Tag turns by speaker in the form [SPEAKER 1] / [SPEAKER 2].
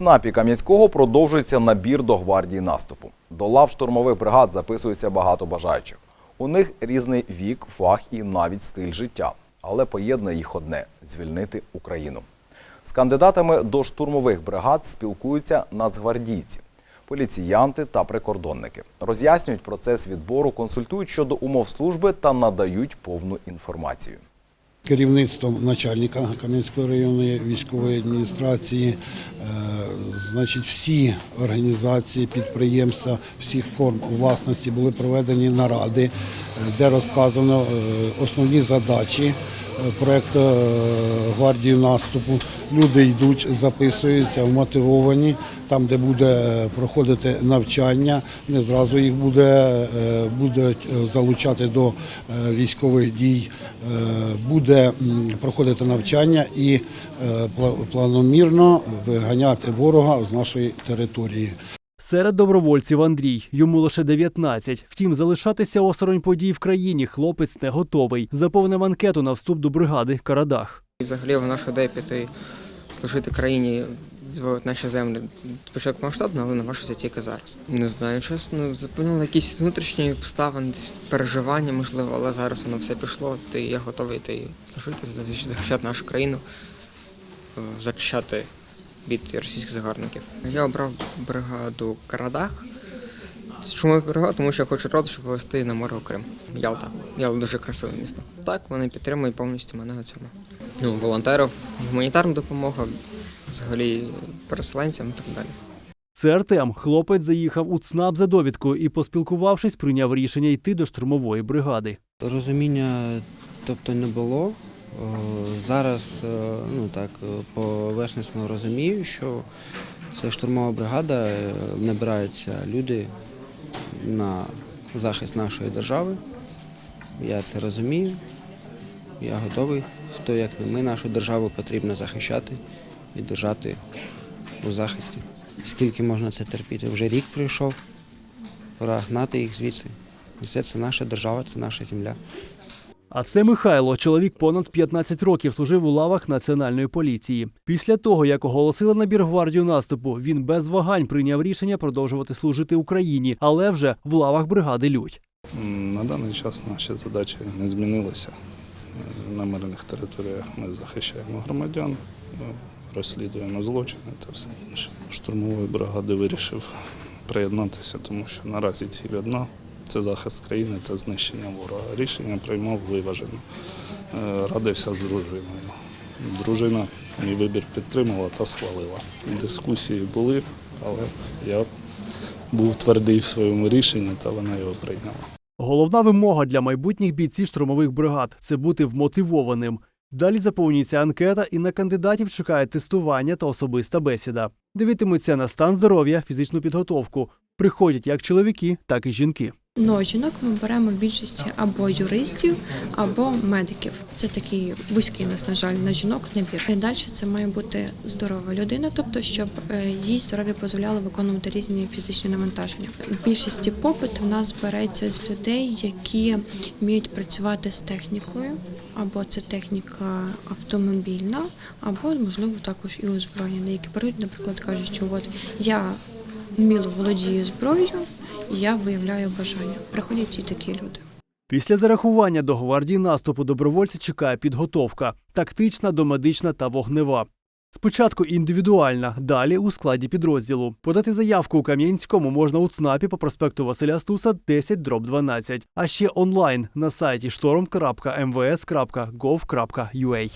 [SPEAKER 1] ЦНАПі Кам'янського продовжується набір до гвардії наступу. До лав штурмових бригад записується багато бажаючих. У них різний вік, фах і навіть стиль життя. Але поєднує їх одне звільнити Україну. З кандидатами до штурмових бригад спілкуються нацгвардійці, поліціянти та прикордонники. Роз'яснюють процес відбору, консультують щодо умов служби та надають повну інформацію.
[SPEAKER 2] Керівництвом начальника Кам'янської районної військової адміністрації, е, значить, всі організації, підприємства всіх форм власності були проведені наради, е, де розказано е, основні задачі проекту е, гвардії наступу. Люди йдуть, записуються, вмотивовані. Там, де буде проходити навчання, не зразу їх буде, е, будуть е, залучати до військових дій, буде проходити навчання і планомірно виганяти ворога з нашої території.
[SPEAKER 3] Серед добровольців Андрій, йому лише 19. Втім, залишатися осторонь подій в країні хлопець не готовий. Заповнив анкету на вступ до бригади Карадах.
[SPEAKER 4] Взагалі в наша ідея піти служити країні, відвоювати наші землі спочатку масштабно, але наважився тільки зараз. Не знаю, чесно, заповнили якісь внутрішні обставини, переживання, можливо, але зараз воно все пішло. Ти я готовий йти служити, захищати нашу країну, е, зачищати від російських загарбників. Я обрав бригаду Карадах. Чому я бригаду? Тому що я хочу родичів повезти на море у Крим. Ялта. Ялта дуже красиве місто. Так, вони підтримують повністю мене на цьому. Ну, волонтерів, гуманітарна допомога, взагалі переселенцям і так далі.
[SPEAKER 3] Це Артем. Хлопець заїхав у ЦНАП за довідкою і, поспілкувавшись, прийняв рішення йти до штурмової бригади.
[SPEAKER 5] Розуміння тобто не було. О, Зараз е, ну так е, поверхнісно розумію, що це штурмова бригада, е, набираються люди на захист нашої держави. Я це розумію. Я готовий. Хто як не ми, нашу державу потрібно захищати і держати у захисті. Скільки можна це терпіти? Вже рік пройшов, пора гнати їх звідси. Все це наша держава, це наша земля.
[SPEAKER 3] А це Михайло, чоловік понад 15 років служив у лавах національної поліції. Після того, як оголосили набір гвардію наступу, він без вагань прийняв рішення продовжувати служити Україні, але вже в лавах бригади Людь.
[SPEAKER 6] На даний час наші задачі не змінилися. Е, На мирних територіях ми захищаємо громадян, е, розслідуємо злочини та все інше. Штурмової бригади вирішив приєднатися, тому що наразі ціль одна це захист країни та знищення ворога. Рішення приймав виважено. Радився з дружиною. Дружина мій вибір підтримала та схвалила. Дискусії були, але я був твердий в своєму рішенні, та вона його прийняла.
[SPEAKER 3] Головна вимога для майбутніх бійців штурмових бригад це бути вмотивованим. Далі заповнюється анкета, і на кандидатів чекає тестування та особиста бесіда. Дивитимуться на стан здоров'я, фізичну підготовку. Приходять як чоловіки, так і жінки.
[SPEAKER 7] Ну, жінок ми беремо в більшості або юристів, або медиків. Це такий вузький нас, на жаль, на жінок набір. І далі це має бути здорова людина, тобто, щоб е, їй здоров'я дозволяло виконувати різні фізичні навантаження. В більшості попит в нас береться з людей, які вміють працювати з технікою, або це техніка автомобільна, або можливо також і озброєння, які беруть, наприклад, кажуть, що от я вміло володію зброєю, я виявляю бажання. Приходять і такі люди.
[SPEAKER 3] Після зарахування до гвардії наступу добровольця чекає підготовка тактична, домедична та вогнева. Спочатку індивідуальна, далі у складі підрозділу. Подати заявку у Кам'янському можна у ЦНАПі по проспекту Василя Стуса 10 дроб 12, а ще онлайн на сайті shtorm.mvs.gov.ua.